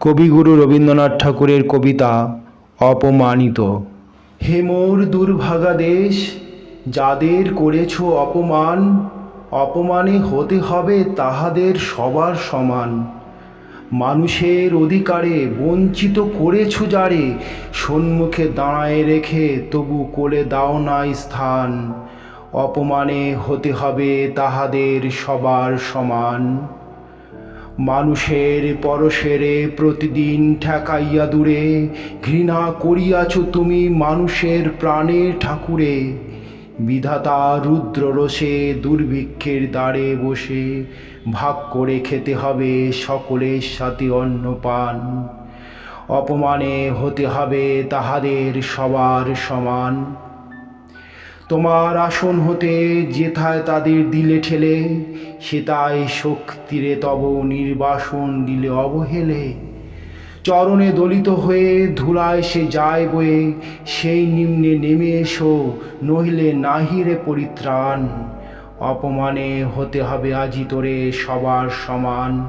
কবিগুরু রবীন্দ্রনাথ ঠাকুরের কবিতা অপমানিত। হে মোর দুর্ভাগা দেশ, যাদের করেছ অপমান, অপমানে হতে হবে তাহাদের সবার সমান। মানুষের অধিকারে বঞ্চিত করেছ যারে সম্মুখে দাঁড়ায় রেখে তবু কোলে দাও না স্থান। অপমানে হতে হবে তাহাদের সবার সমান। মানুষের পরশেরে প্রতিদিন ঠেকাইয়া দূরে, ঘৃণা করিয়াছ তুমি মানুষের প্রাণে ঠাকুরে। বিধাতা রুদ্র রোষে দুর্ভিক্ষের দ্বারে বসে ভাগ করে খেতে হবে সকলের সাথে অন্নপান। অপমানে হতে হবে তাহাদের সবার সমান। তোমার আসন হতে যেথায় তাদের দিলে ঠেলে সেতাই শক্তিরে তব নির্বাসন দিলে অবহেলে। চরণে দলিত হয়ে ধুলায় সে যায় বয়ে, সেই নিম্নে নেমে এসো নহিলে নাহিরে পরিত্রাণ। অপমানে হতে হবে আজি তোরে সবার সমান।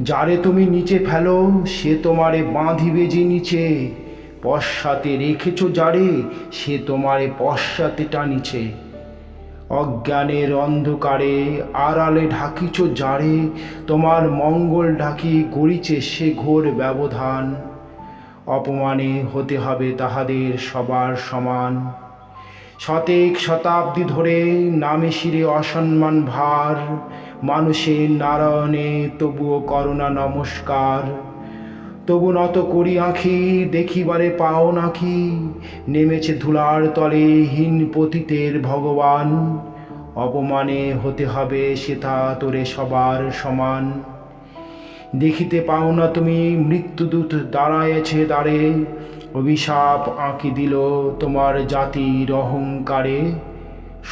যারে তুমি নিচে ফেলো, সে তোমারে বাঁধিবে যে নিচে। পশ্চাতে রেখেছ যারে, সে তোমারে পশ্চাতে টানিছে। অজ্ঞানের অন্ধকারে আড়ালে ঢাকিছ যারে, তোমার মঙ্গল ঢাকি গড়িছে সে ঘোর ব্যবধান। অপমানে হতে হবে তাহাদের সবার সমান। শতেক শতাব্দী ধরে নামে শিরে অসম্মান ভার, মানুষের নারায়ণে তবুও করোনা নমস্কার। তবু নত করি আঁখি, দেখিবারে পাও নাকি। নেমেছে ধুলার তলে হীন পতিতের ভগবান। অপমানে হতে হবে সেটা তোরে সবার সমান। দেখিতে পাও না তুমি মৃত্যুদূত দাঁড়ায়েছে দাঁড়ে অভিশাপ আঁকি দিল তোমার জাতির অহংকারে।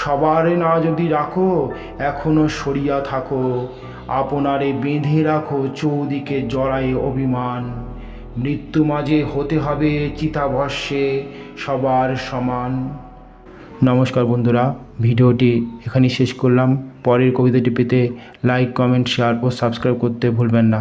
সবার না যদি রাখো, এখনও সরিয়া থাকো। আপনারে বেঁধে রাখো চৌদিকে জড়ায় অভিমান। মৃত্যু মাঝে হতে হবে চিতাভস্যে সবার সমান। নমস্কার বন্ধুরা, ভিডিওটি এখানেই শেষ করলাম। পরের কবিতাটি পেতে লাইক কমেন্ট শেয়ার ও সাবস্ক্রাইব করতে ভুলবেন না।